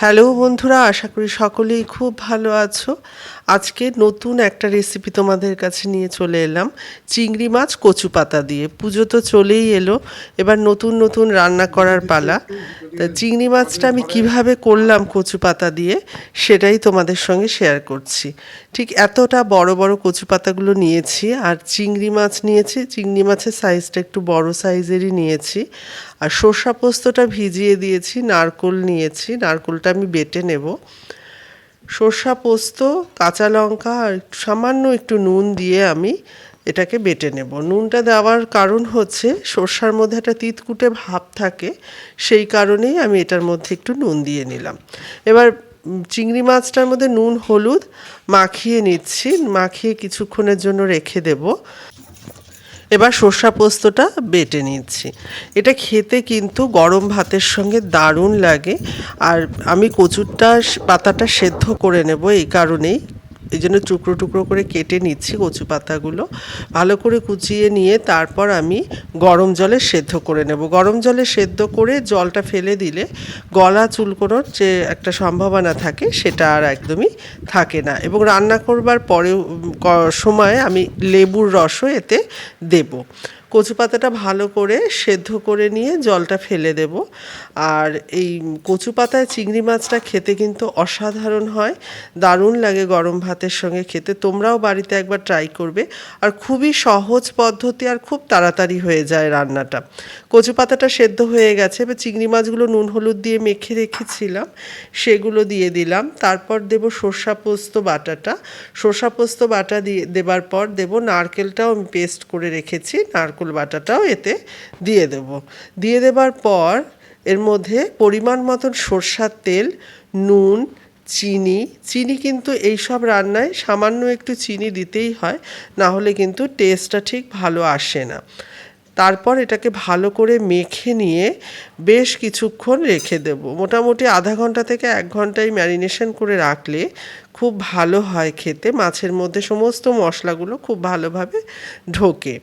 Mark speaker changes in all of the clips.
Speaker 1: Hello বন্ধুরা, আশা করি সকলেই খুব ভালো আছো। আজকে নতুন একটা রেসিপি তোমাদের কাছে নিয়ে চলে এলাম, চিংড়ি মাছ কচু পাতা দিয়ে। পুজো তো চলেই এলো, এবার নতুন নতুন রান্না করার পালা। তা চিংড়ি মাছটা আমি কীভাবে করলাম কচু পাতা দিয়ে, সেটাই তোমাদের সঙ্গে শেয়ার করছি। ঠিক এতটা বড় বড় কচু পাতাগুলো নিয়েছি, আর চিংড়ি মাছ নিয়েছি, চিংড়ি মাছের সাইজটা একটু বড় সাইজেরই নিয়েছি। আর সর্ষা পোস্তটা ভিজিয়ে দিয়েছি, নারকোল নিয়েছি নারকোলটা আমি বেটে নেব। সর্ষা পোস্ত, কাঁচা লঙ্কা আর সামান্য একটু নুন দিয়ে আমি এটাকে বেটে নেব। নুনটা দেওয়ার কারণ হচ্ছে সর্ষার মধ্যে একটা তিতকুটে ভাব থাকে, সেই কারণেই আমি এটার মধ্যে একটু নুন দিয়ে নিলাম। এবার চিংড়ি মাছটার মধ্যে নুন, হলুদ মাখিয়ে নিচ্ছি, মাখিয়ে কিছুক্ষণের জন্য রেখে দেবো। এবার সর্ষা পোস্তটা বেটে নিচ্ছি। এটা খেতে কিন্তু গরম ভাতের সঙ্গে দারুণ লাগে। আর আমি কচুরটা, পাতাটা সেদ্ধ করে নেব এই কারণেই। এই জন্য টুকরো টুকরো করে কেটে নিচ্ছি কচু পাতাগুলো। ভালো করে কুচিয়ে নিয়ে তারপর আমি গরম জলে সেদ্ধ করে নেব। গরম জলে সেদ্ধ করে জলটা ফেলে দিলে গলা চুলকোনোর যে একটা সম্ভাবনা থাকে সেটা আর একদমই থাকে না এবং রান্না করবার পরে সময় আমি লেবুর রসও এতে দেব। কচু পাতাটা ভালো করে সেদ্ধ করে নিয়ে জলটা ফেলে দেব। আর এই কচু পাতায় চিংড়ি মাছটা খেতে কিন্তু অসাধারণ হয়। দারুণ লাগে গরম ভাতের সঙ্গে খেতে। তোমরাও বাড়িতে একবার ট্রাই করবে। আর খুবই সহজ পদ্ধতি আর খুব তাড়াতাড়ি হয়ে যায় রান্নাটা। কচু পাতাটা সেদ্ধ হয়ে গেছে। এবার চিংড়ি মাছগুলো নুন হলুদ দিয়ে মেখে রেখেছিলাম। সেগুলো দিয়ে দিলাম। তারপর দেব সর্ষা পোস্ত বাটাটা। সর্ষা পোস্ত বাটা দিয়ে দেবার পর দেব নারকেলটাও আমি পেস্ট করে রেখেছি। নারকেল বাটাটাও এতে দিয়ে দেব। দিয়ে দেবার পর এর মধ্যে পরিমাণ মতন সর্ষার তেল, নুন, চিনি চিনি কিন্তু এই সব রান্নায় সামান্য একটু চিনি দিতেই হয়, না হলে কিন্তু টেস্টটা ঠিক ভালো আসে না। তারপর এটাকে ভালো করে মেখে নিয়ে বেশ কিছুক্ষণ রেখে দেব। মোটামুটি আধা ঘণ্টা থেকে এক ঘন্টায় ম্যারিনেশন করে রাখলে খুব ভালো হয় খেতে। মাছের মধ্যে সমস্ত মশলাগুলো খুব ভালোভাবে ঢোকে।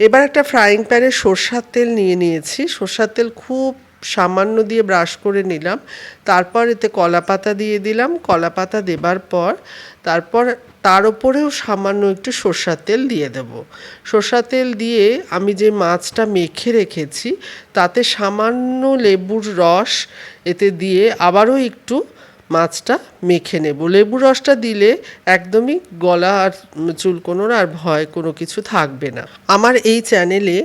Speaker 1: এবার একটা ফ্রাইং প্যানে সর্ষার তেল নিয়ে নিয়েছি। সর্ষার তেল খুব সামান্য দিয়ে ব্রাশ করে নিলাম। তারপর এতে কলা পাতা দিয়ে দিলাম। কলা পাতা দেবার পর তারপর তার উপরেও সামান্য একটু সর্ষার তেল দিয়ে দেব। সর্ষার তেল দিয়ে আমি যে মাছটা মেখে রেখেছি, তাতে সামান্য লেবুর রস এতে দিয়ে আবারও একটু মাছটা মেখে নেব। লেবু রসটা দিলে একদমই গলা আর চুলকোনোর আর ভয় কোনো কিছু থাকবে না। আমার এই চ্যানেলে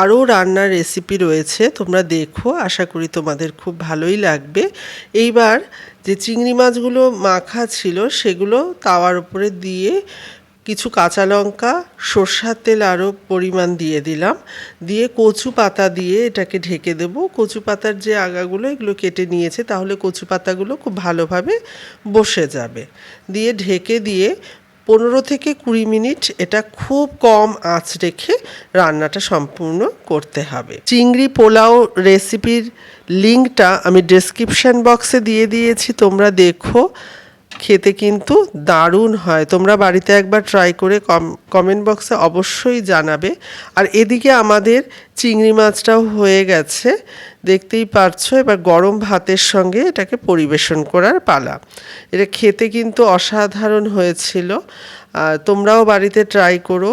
Speaker 1: আরও রান্নার রেসিপি রয়েছে, তোমরা দেখো, আশা করি তোমাদের খুব ভালোই লাগবে। এইবার যে চিংড়ি মাছগুলো মাখা ছিল সেগুলো তাওয়ার উপরে দিয়ে কিছু কাঁচা লঙ্কা, সর্ষার তেল আরও পরিমাণ দিয়ে দিলাম। দিয়ে কচু পাতা দিয়ে এটাকে ঢেকে দেবো। কচু পাতার যে আগাগুলো, এগুলো কেটে নিয়েছে, তাহলে কচু পাতাগুলো খুব ভালোভাবে বসে যাবে। দিয়ে ঢেকে দিয়ে পনেরো থেকে কুড়ি মিনিট এটা খুব কম আঁচ রেখে রান্নাটা সম্পূর্ণ করতে হবে। চিংড়ি পোলাও রেসিপির লিঙ্কটা আমি ডেসক্রিপশন বক্সে দিয়ে দিয়েছি, তোমরা দেখো। খেতে কিন্তু দারুণ হয়। তোমরা বাড়িতে একবার ট্রাই করে কম কমেন্ট বক্সে অবশ্যই জানাবে। আর এদিকে আমাদের চিংড়ি মাছটাও হয়ে গেছে। দেখতেই পারছ, এবার গরম ভাতের সঙ্গে এটাকে পরিবেশন করার পালা। এটা খেতে কিন্তু অসাধারণ হয়েছিল। তোমরাও বাড়িতে ট্রাই করো।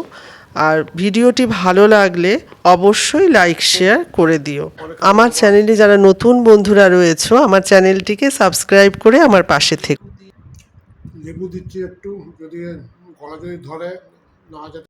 Speaker 1: আর ভিডিওটি ভালো লাগলে অবশ্যই লাইক শেয়ার করে দিও। আমার চ্যানেলে যারা নতুন বন্ধুরা রয়েছে, আমার চ্যানেলটিকে সাবস্ক্রাইব করে আমার পাশে থেকো।
Speaker 2: লেবু দিচ্ছি একটু যদি গলা যদি ধরে না যেতে